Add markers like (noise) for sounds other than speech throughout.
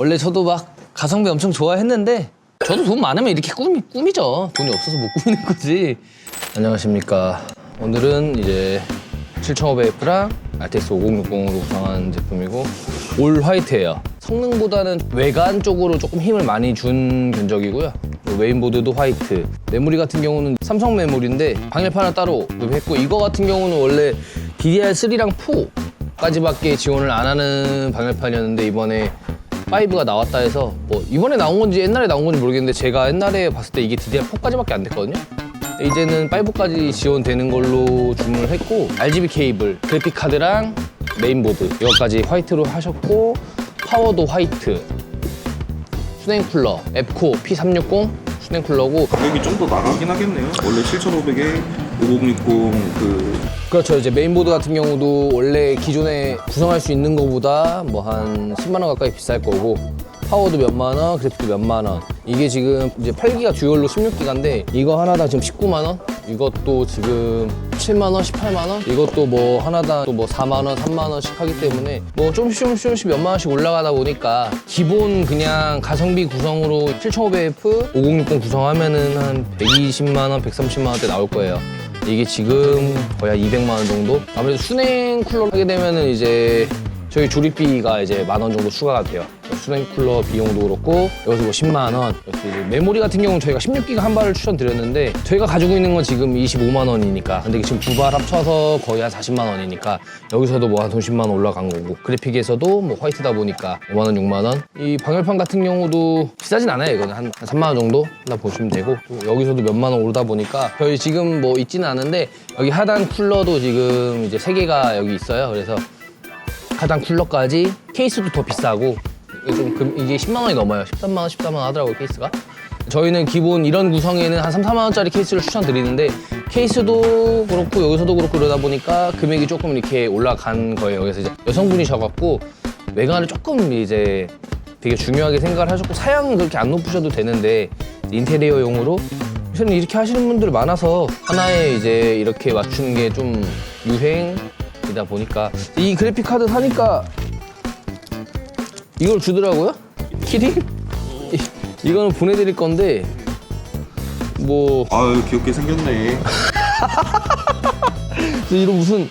원래 저도 막 가성비 엄청 좋아했는데 저도 돈 많으면 이렇게 꾸미, 꾸미죠. 돈이 없어서 못 꾸미는 거지. 안녕하십니까. 오늘은 이제 7500F랑 RTX 5060으로 구성한 제품이고 올 화이트예요. 성능보다는 외관 쪽으로 조금 힘을 많이 준 견적이고요. 메인보드도 화이트. 메모리 같은 경우는 삼성 메모리인데 방열판을 따로 구입했고 이거 같은 경우는 원래 DDR3랑 4까지밖에 지원을 안 하는 방열판이었는데 이번에 5가 나왔다 해서 뭐 이번에 나온 건지 옛날에 나온 건지 모르겠는데 제가 옛날에 봤을 때 이게 DDR4까지밖에 안 됐거든요. 이제는 5까지 지원되는 걸로 주문을 했고 RGB 케이블, 그래픽 카드랑 메인보드 이것까지 화이트로 하셨고 파워도 화이트, 수냉 쿨러, 앱코 P360 수냉 쿨러고 가격이 좀 더 나가긴 하겠네요. 원래 7,500에 5060그 그렇죠. 이제 메인보드 같은 경우도 원래 기존에 구성할 수 있는 것보다 뭐 한 10만 원 가까이 비쌀 거고 파워도 몇만 원, 그래픽도 몇만 원. 이게 지금 이제 8기가 듀얼로 16기가인데 이거 하나당 지금 19만 원? 이것도 지금 7만 원, 18만 원? 이것도 뭐 하나당 또 뭐 4만 원, 3만 원씩 하기 때문에 뭐 조금씩 조금씩 조금씩 몇만 원씩 올라가다 보니까 기본 그냥 가성비 구성으로 7500F 5060 구성하면은 한 120만 원, 130만 원대 나올 거예요. 이게 지금 거의 한 200만 원 정도? 아무래도 순행 쿨러 하게 되면은 이제 저희 조립비가 이제 만 원 정도 추가가 돼요. 순행 쿨러 비용도 그렇고 여기서 뭐 10만 원. 이제 메모리 같은 경우는 저희가 16기가 한 발을 추천드렸는데 저희가 가지고 있는 건 지금 25만 원이니까 근데 지금 두 발 합쳐서 거의 한 40만 원이니까 여기서도 뭐한 30만 원 올라간 거고 그래픽에서도 뭐 화이트다 보니까 5만 원, 6만 원. 이 방열판 같은 경우도 비싸진 않아요. 이거는 한, 한 3만 원 정도 나 보시면 되고 또 여기서도 몇만 원 오르다 보니까 저희 지금 뭐 있지는 않은데 여기 하단 쿨러도 지금 이제 세 개가 여기 있어요. 그래서 하단 쿨러까지 케이스도 더 비싸고 이게 좀 금- 이게 10만 원이 넘어요. 13만 원, 14만 원 하더라고요, 케이스가. 저희는 기본 이런 구성에는 한 3, 4만 원짜리 케이스를 추천드리는데 케이스도 그렇고 여기서도 그렇고 그러다 보니까 금액이 조금 이렇게 올라간 거예요. 그래서 이제 여성분이셔갖고 외관을 조금 이제 되게 중요하게 생각을 하셨고 사양은 그렇게 안 높으셔도 되는데 인테리어용으로 저는 이렇게 하시는 분들이 많아서 하나에 이제 이렇게 맞추는 게 좀 유행이다 보니까 이 그래픽 카드 사니까 이걸 주더라고요? 키링? 이, 이거는 보내드릴 건데 뭐 아유 귀엽게 생겼네. (laughs) 이런 무슨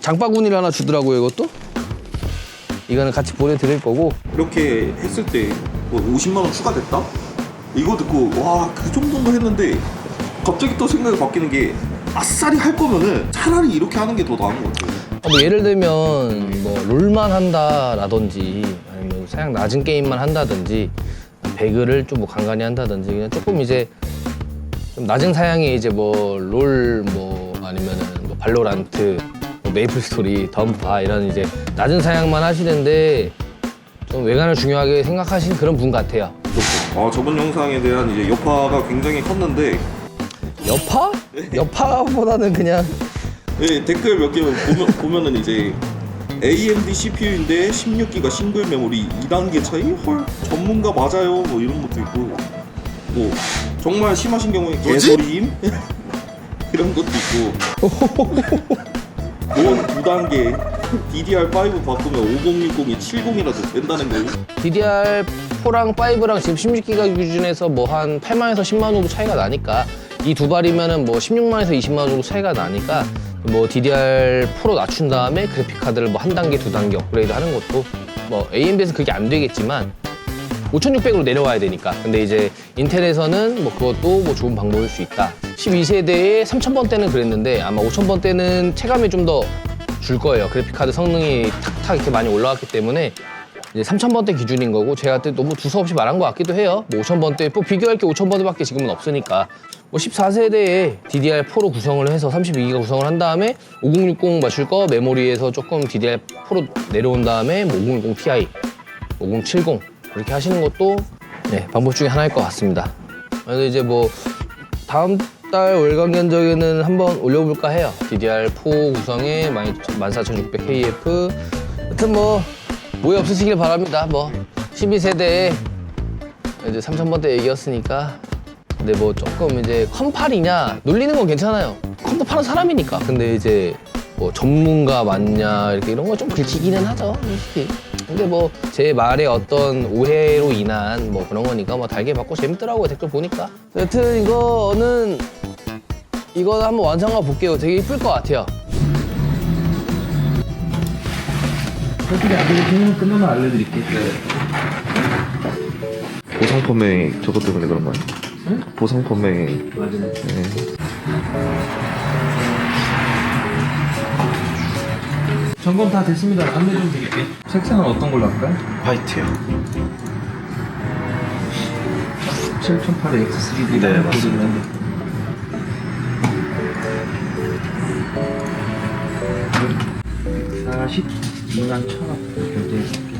장바구니를 하나 주더라고요 이것도 이거는 같이 보내드릴 거고 이렇게 했을 때 뭐 50만 원 추가됐다? 이거 듣고 와 그 정도는 했는데 갑자기 또 생각이 바뀌는 게 아싸리 할 거면은 차라리 이렇게 하는 게 더 나은 것 같아요. 어, 뭐 예를 들면 뭐 롤만 한다라든지 아니면 사양 낮은 게임만 한다든지 배그를 좀 뭐 간간히 한다든지 그냥 조금 이제 좀 낮은 사양의 이제 뭐 롤 뭐 아니면은 뭐 발로란트 뭐 메이플 스토리 덤파 이런 이제 낮은 사양만 하시는데 좀 외관을 중요하게 생각하신 그런 분 같아요. 아 저번 영상에 대한 이제 여파가 굉장히 컸는데 여파? 여파보다는 그냥 네, 댓글 몇 개 보면, 보면은 이제 AMD CPU인데 16기가 싱글 메모리 2단계 차이? 헐 전문가 맞아요. 뭐 이런 것도 있고. 뭐 정말 심하신 경우에 개소리임? (laughs) 이런 것도 있고. (laughs) 뭐 2단계. DDR5 바꾸면 5060이 70이라도 된다는 거예요? DDR4랑 5랑 지금 16기가 기준에서 뭐 한 8만에서 10만 원 정도 차이가 나니까 이 두 발이면은 뭐 16만에서 20만 원 정도 차이가 나니까 뭐 DDR4로 낮춘 다음에 그래픽 카드를 뭐 한 단계 두 단계 업그레이드 하는 것도 뭐 AMD에서 그게 안 되겠지만 5600으로 내려와야 되니까. 근데 이제 인텔에서는 뭐 그것도 뭐 좋은 방법일 수 있다. 12세대에 3000번 때는 그랬는데 아마 5000번 때는 체감이 좀 더 줄 거예요. 그래픽 카드 성능이 탁탁 이렇게 많이 올라왔기 때문에 이제 3000번대 기준인 거고 제가 그때 너무 두서없이 말한 것 같기도 해요. 뭐 5000번대 뭐 비교할 게 5000번대밖에 지금은 없으니까 뭐 14세대에 DDR4로 구성을 해서 32기가 구성을 한 다음에 5060 맞출 거 메모리에서 조금 DDR4로 내려온 다음에 뭐 5060 Ti 5070 그렇게 하시는 것도 네, 방법 중에 하나일 것 같습니다. 그래서 이제 뭐 다음 달 월간 견적에는 한번 올려볼까 해요. DDR4 구성에 14600KF 하여튼 뭐 오해 없으시길 바랍니다. 뭐 12세대에 이제 3000번대 얘기였으니까 근데 뭐 조금 이제 컴팔이냐 놀리는 건 괜찮아요. 컴퓨터 파는 사람이니까. 근데 이제 뭐 전문가 맞냐 이렇게 이런 거 좀 긁히기는 하죠. 솔직히. 근데 뭐 제 말에 어떤 오해로 인한 뭐 그런 거니까 뭐 달게 받고 재밌더라고요 댓글 보니까 여튼 이거는 이거 한번 완성해 볼게요 되게 이쁠 것 같아요 솔직히 안 되고 기능 끝나면 알려드릴게요. 네. 보상 판매 저것 때문에 그런 거야. 응? 보상 판매. 맞아요. 네. 점검 다 됐습니다. 안내 좀 드릴게요. 색상은 어떤 걸로 할까요? 화이트요. 7800X3D. 네, 맞습니다. 40. 물랑 천원 결제해줄게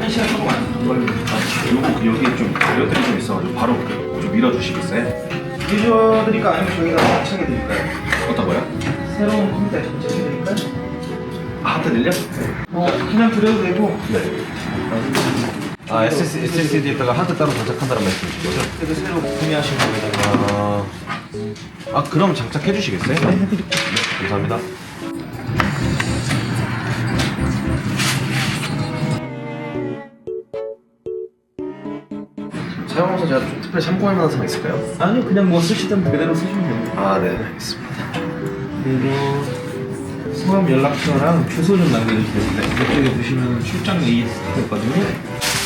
한 시간 조금 안 걸리니까 요거 여기 좀 여드름이 좀 있어가지고 바로 좀 밀어주시겠어요? 밀어드릴까 아니면 저희가 합체해 드릴까요? 어떤거요? 새로운 컴퓨터에 접촉해 드릴까요? 아, 한테 늘려? 어 그냥 드려도 되고 네 아 SS, SSD에다가 하트 따로 장착한다는 말씀이신 거죠? 그래도 새로 구매하신 거에다가. 아, 아 그럼 장착해 주시겠어요? 네, 해드릴게요. 네, 감사합니다. 사용하면서 제가 좀 특별히 참고할 만한 사항 있을까요? 아니요, 그냥 뭐 쓰시던 그대로 쓰시면 됩니다. 아, 네, 알겠습니다. 그리고 성함 연락처랑 주소 좀 남겨주세요. 네. 이쪽에 보시면 출장 AS 있거든요.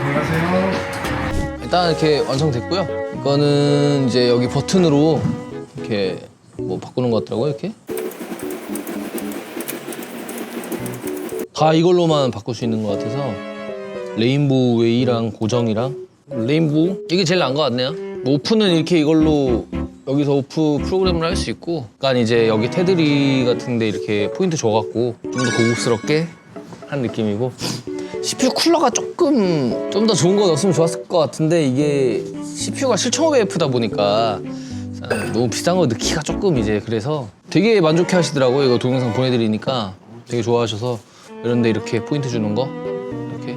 안녕하세요. 일단 이렇게 완성됐고요. 이거는 이제 여기 버튼으로 이렇게 뭐 바꾸는 것 같더라고요 이렇게. 다 이걸로만 바꿀 수 있는 것 같아서 레인보우 웨이랑 고정이랑. 레인보우? 이게 제일 나은 것 같네요. 뭐 오프는 이렇게 이걸로 여기서 오프 프로그램을 할 수 있고 약간 이제 여기 테두리 같은데 이렇게 포인트 줘갖고 좀 더 고급스럽게 한 느낌이고. CPU 쿨러가 조금 좀 더 좋은 거 넣었으면 좋았을 것 같은데 이게 CPU가 7500F다 보니까 너무 비싼 거 넣기가 조금 이제 그래서 되게 만족해 하시더라고요. 이거 동영상 보내드리니까 되게 좋아하셔서 이런데 이렇게 포인트 주는 거. 이렇게.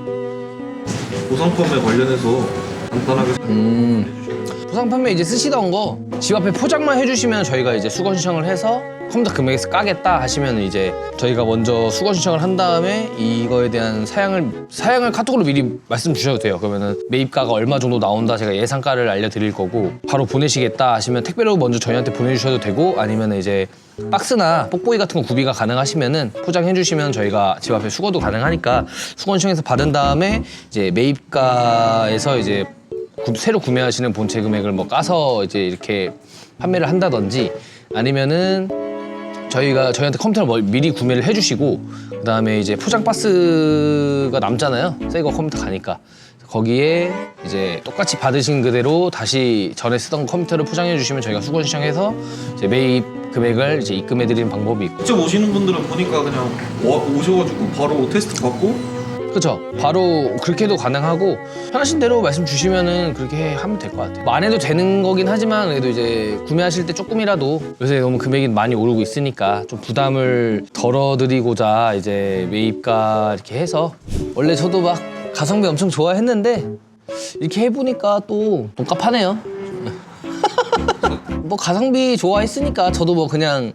보상 판매 관련해서 간단하게 음. 부상 판매 이제 쓰시던 거 집 앞에 포장만 해주시면 저희가 이제 수거 신청을 해서 컴퓨터 금액에서 까겠다 하시면 이제 저희가 먼저 수거 신청을 한 다음에 이거에 대한 사양을 사양을 카톡으로 미리 말씀 주셔도 돼요. 그러면은 매입가가 얼마 정도 나온다 제가 예상가를 알려드릴 거고 바로 보내시겠다 하시면 택배로 먼저 저희한테 보내주셔도 되고 아니면 이제 박스나 뽁뽁이 같은 거 구비가 가능하시면은 포장해 주시면 저희가 집 앞에 수거도 가능하니까 수거 신청해서 받은 다음에 이제 매입가에서 이제 구- 새로 구매하시는 본체 금액을 뭐 까서 이제 이렇게 판매를 한다든지 아니면은 저희가 저희한테 컴퓨터를 멀- 미리 구매를 해주시고 그 다음에 이제 포장 박스가 남잖아요. 새거 컴퓨터 가니까. 거기에 이제 똑같이 받으신 그대로 다시 전에 쓰던 컴퓨터를 포장해 주시면 저희가 수거 신청해서 이제 매입 금액을 이제 입금해 드리는 방법이 있고. 직접 오시는 분들은 보니까 그냥 와, 오셔가지고 바로 테스트 받고 그렇죠. 바로 그렇게도 가능하고 편하신 대로 말씀 주시면은 그렇게 하면 될 것 같아요. 뭐안 해도 되는 거긴 하지만 그래도 이제 구매하실 때 조금이라도 요새 너무 금액이 많이 오르고 있으니까 좀 부담을 덜어드리고자 이제 매입가 이렇게 해서 원래 저도 막 가성비 엄청 좋아했는데 이렇게 해보니까 또 돈값하네요. (laughs) 뭐 가성비 좋아했으니까 저도 뭐 그냥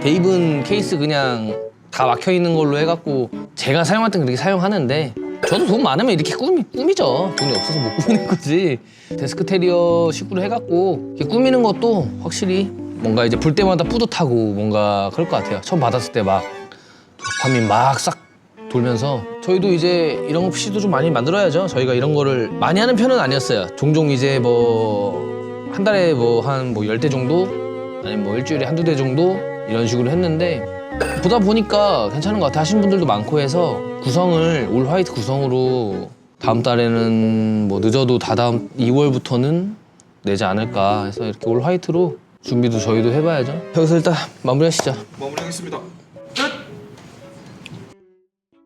데이븐 케이스 그냥 다 막혀 있는 걸로 해갖고 제가 사용할 땐 그렇게 사용하는데 저도 돈 많으면 이렇게 꾸미, 꾸미죠. 돈이 없어서 못 (laughs) 꾸미는 거지. 데스크 테리어 식으로 해갖고 이렇게 꾸미는 것도 확실히 뭔가 이제 볼 때마다 뿌듯하고 뭔가 그럴 것 같아요. 처음 받았을 때 막 도파민 막싹 돌면서 저희도 이제 이런 거 PC도 좀 많이 만들어야죠. 저희가 이런 거를 많이 하는 편은 아니었어요. 종종 이제 뭐 한 달에 뭐 한뭐열대 정도 아니면 뭐 일주일에 한두 대 정도 이런 식으로 했는데 보다 보니까 괜찮은 것 같아. 하시는 분들도 많고 해서 구성을 올 화이트 구성으로 다음 달에는 뭐 늦어도 다다음 2월부터는 내지 않을까 해서 이렇게 올 화이트로 준비도 저희도 해봐야죠. 여기서 일단 마무리하시죠. 마무리하겠습니다.